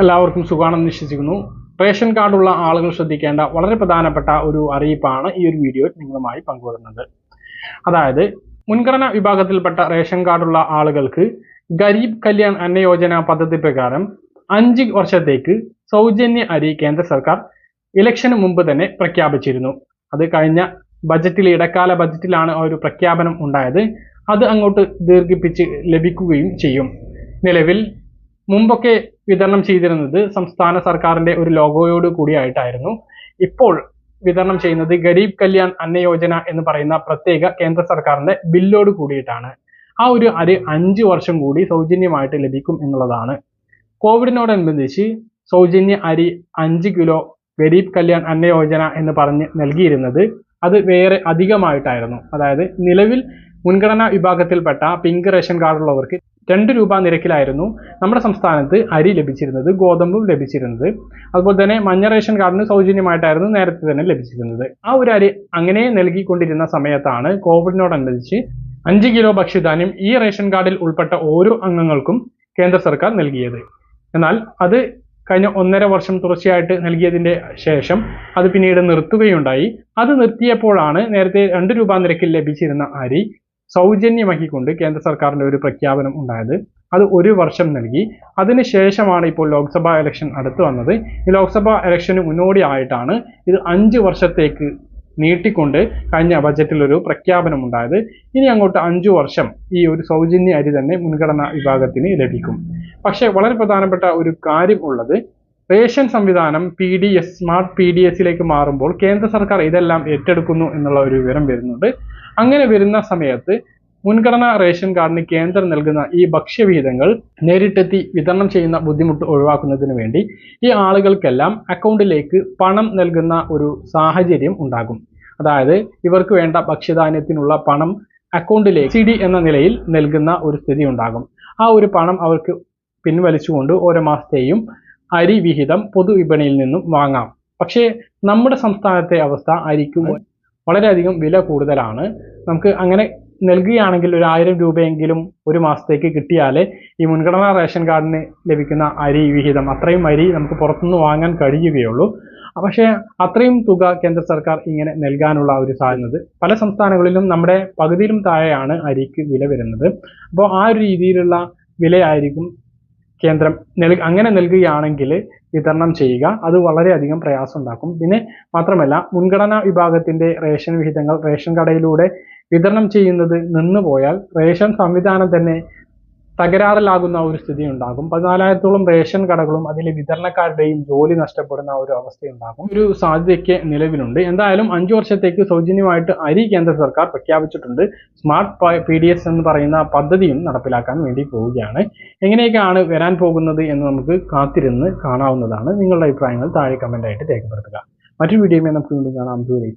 എല്ലാവർക്കും സുഖമാണെന്ന് വിശ്വസിക്കുന്നു. റേഷൻ കാർഡുള്ള ആളുകൾ ശ്രദ്ധിക്കേണ്ട വളരെ പ്രധാനപ്പെട്ട ഒരു അറിയിപ്പാണ് ഈ ഒരു വീഡിയോ നിങ്ങളുമായി പങ്കുവരുന്നത്. അതായത് മുൻഗണന വിഭാഗത്തിൽപ്പെട്ട റേഷൻ കാർഡുള്ള ആളുകൾക്ക് ഗരീബ് കല്യാൺ അന്ന യോജന പദ്ധതി പ്രകാരം അഞ്ച് വർഷത്തേക്ക് സൗജന്യ അരി കേന്ദ്ര സർക്കാർ ഇലക്ഷന് മുമ്പ് തന്നെ പ്രഖ്യാപിച്ചിരുന്നു. അത് കഴിഞ്ഞ ബജറ്റിൽ ഇടക്കാല ബജറ്റിലാണ് ഒരു പ്രഖ്യാപനം ഉണ്ടായത്. അത് അങ്ങോട്ട് ദീർഘിപ്പിച്ച് ലഭിക്കുകയും ചെയ്യും. നിലവിൽ മുമ്പൊക്കെ വിതരണം ചെയ്തിരുന്നത് സംസ്ഥാന സർക്കാരിന്റെ ഒരു ലോഗോയോട് കൂടിയായിട്ടായിരുന്നു. ഇപ്പോൾ വിതരണം ചെയ്യുന്നത് ഗരീബ് കല്യാൺ അന്ന യോജന എന്ന് പറയുന്ന പ്രത്യേക കേന്ദ്ര സർക്കാരിന്റെ ബില്ലോട് കൂടിയിട്ടാണ്. ആ ഒരു അരി അഞ്ച് വർഷം കൂടി സൗജന്യമായിട്ട് ലഭിക്കും എന്നുള്ളതാണ്. കോവിഡിനോടനുബന്ധിച്ച് സൗജന്യ അരി അഞ്ച് കിലോ ഗരീബ് കല്യാൺ അന്ന യോജന എന്ന് പറഞ്ഞ് നൽകിയിരുന്നത് അത് വേറെ അധികമായിട്ടായിരുന്നു. അതായത് നിലവിൽ മുൻഗണനാ വിഭാഗത്തിൽപ്പെട്ട പിങ്ക് റേഷൻ കാർഡുള്ളവർക്ക് രണ്ട് രൂപ നിരക്കിലായിരുന്നു നമ്മുടെ സംസ്ഥാനത്ത് അരി ലഭിച്ചിരുന്നത് ഗോതമ്പും ലഭിച്ചിരുന്നത്. അതുപോലെ തന്നെ മഞ്ഞ റേഷൻ കാർഡിന് സൗജന്യമായിട്ടായിരുന്നു നേരത്തെ തന്നെ ലഭിച്ചിരുന്നത്. ആ ഒരു അരി അങ്ങനെ നൽകിക്കൊണ്ടിരുന്ന സമയത്താണ് കോവിഡിനോടനുബന്ധിച്ച് അഞ്ച് കിലോ ഭക്ഷ്യധാന്യം ഈ റേഷൻ കാർഡിൽ ഉൾപ്പെട്ട ഓരോ അംഗങ്ങൾക്കും കേന്ദ്ര സർക്കാർ നൽകിയത്. എന്നാൽ അത് കഴിഞ്ഞ ഒന്നര വർഷം തുടർച്ചയായിട്ട് നൽകിയതിന്റെ ശേഷം അത് പിന്നീട് നിർത്തുകയുണ്ടായി. അത് നിർത്തിയപ്പോഴാണ് നേരത്തെ രണ്ട് രൂപ നിരക്കിൽ ലഭിച്ചിരുന്ന അരി സൗജന്യമാക്കിക്കൊണ്ട് കേന്ദ്ര സർക്കാരിന്റെ ഒരു പ്രഖ്യാപനം ഉണ്ടായത്. അത് ഒരു വർഷം നൽകി. അതിനുശേഷമാണ് ഇപ്പോൾ ലോക്സഭാ ഇലക്ഷൻ അടുത്ത് വന്നത്. ഈ ലോക്സഭാ ഇലക്ഷന് മുന്നോടിയായിട്ടാണ് ഇത് അഞ്ച് വർഷത്തേക്ക് നീട്ടിക്കൊണ്ട് കഴിഞ്ഞ ബജറ്റിൽ ഒരു പ്രഖ്യാപനം ഉണ്ടായത്. ഇനി അങ്ങോട്ട് അഞ്ചു വർഷം ഈ ഒരു സൗജന്യ അരി തന്നെ മുൻഗണനാ വിഭാഗത്തിന് ലഭിക്കും. പക്ഷേ വളരെ പ്രധാനപ്പെട്ട ഒരു കാര്യം ഉള്ളത് റേഷൻ സംവിധാനം P D S smart P D എസിലേക്ക് മാറുമ്പോൾ കേന്ദ്ര സർക്കാർ ഇതെല്ലാം ഏറ്റെടുക്കുന്നു എന്നുള്ള ഒരു വിവരം വരുന്നുണ്ട്. അങ്ങനെ വരുന്ന സമയത്ത് മുൻഗണനാ റേഷൻ കാർഡിന് കേന്ദ്രം നൽകുന്ന ഈ ഭക്ഷ്യവിഹിതങ്ങൾ നേരിട്ടെത്തി വിതരണം ചെയ്യുന്ന ബുദ്ധിമുട്ട് ഒഴിവാക്കുന്നതിന് വേണ്ടി ഈ ആളുകൾക്കെല്ലാം അക്കൗണ്ടിലേക്ക് പണം നൽകുന്ന ഒരു സാഹചര്യം ഉണ്ടാകും. അതായത് ഇവർക്ക് വേണ്ട ഭക്ഷ്യധാന്യത്തിനുള്ള പണം അക്കൗണ്ടിലേക്ക് സി എന്ന നിലയിൽ നൽകുന്ന ഒരു സ്ഥിതി ഉണ്ടാകും. ആ ഒരു പണം അവർക്ക് പിൻവലിച്ചുകൊണ്ട് ഓരോ മാസത്തെയും അരി വിഹിതം പൊതുവിപണിയിൽ നിന്നും വാങ്ങാം. പക്ഷേ നമ്മുടെ സംസ്ഥാനത്തെ അവസ്ഥ അരിക്ക് വളരെയധികം വില കൂടുതലാണ്. നമുക്ക് അങ്ങനെ നൽകുകയാണെങ്കിൽ ഒരു ആയിരം രൂപയെങ്കിലും ഒരു മാസത്തേക്ക് കിട്ടിയാലേ ഈ മുൻഗണനാ റേഷൻ കാർഡിന് ലഭിക്കുന്ന അരി വിഹിതം അത്രയും അരി നമുക്ക് പുറത്തുനിന്ന് വാങ്ങാൻ കഴിയുകയുള്ളൂ. പക്ഷേ അത്രയും തുക കേന്ദ്ര സർക്കാർ ഇങ്ങനെ നൽകാനുള്ള ഒരു സാധ്യത പല സംസ്ഥാനങ്ങളിലും നമ്മുടെ പകുതിയിലും താഴെയാണ് അരിക്ക് വില വരുന്നത്. അപ്പോൾ ആ ഒരു രീതിയിലുള്ള വിലയായിരിക്കും കേന്ദ്രം നൽ അങ്ങനെ നൽകുകയാണെങ്കിൽ വിതരണം ചെയ്യുക. അത് വളരെയധികം പ്രയാസം ഉണ്ടാക്കും പിന്നെ മാത്രമല്ല മുൻഗണനാ വിഭാഗത്തിന്റെ റേഷൻ വിഹിതങ്ങൾ റേഷൻ കടയിലൂടെ വിതരണം ചെയ്യുന്നത് നിന്നുപോയാൽ റേഷൻ സംവിധാനം തന്നെ തകരാറിലാകുന്ന ഒരു സ്ഥിതി ഉണ്ടാകും. പതിനാലായിരത്തോളം റേഷൻ കടകളും അതിലെ വിതരണക്കാരുടെയും ജോലി നഷ്ടപ്പെടുന്ന ഒരു അവസ്ഥയുണ്ടാകും. ഒരു സാധ്യതയ്ക്ക് നിലവിലുണ്ട്. എന്തായാലും അഞ്ചു വർഷത്തേക്ക് സൗജന്യമായിട്ട് അരി കേന്ദ്ര സർക്കാർ പ്രഖ്യാപിച്ചിട്ടുണ്ട്. സ്മാർട്ട് പി ഡി എസ് എന്ന് പറയുന്ന പദ്ധതിയും നടപ്പിലാക്കാൻ വേണ്ടി പോവുകയാണ്. എങ്ങനെയൊക്കെയാണ് വരാൻ പോകുന്നത് എന്ന് നമുക്ക് കാത്തിരുന്ന് കാണാവുന്നതാണ് നിങ്ങളുടെ അഭിപ്രായങ്ങൾ താഴെ കമന്റായിട്ട് രേഖപ്പെടുത്തുക. മറ്റൊരു വീഡിയോയുമായി നമുക്ക് വീണ്ടും കാണാം. ദൂരെ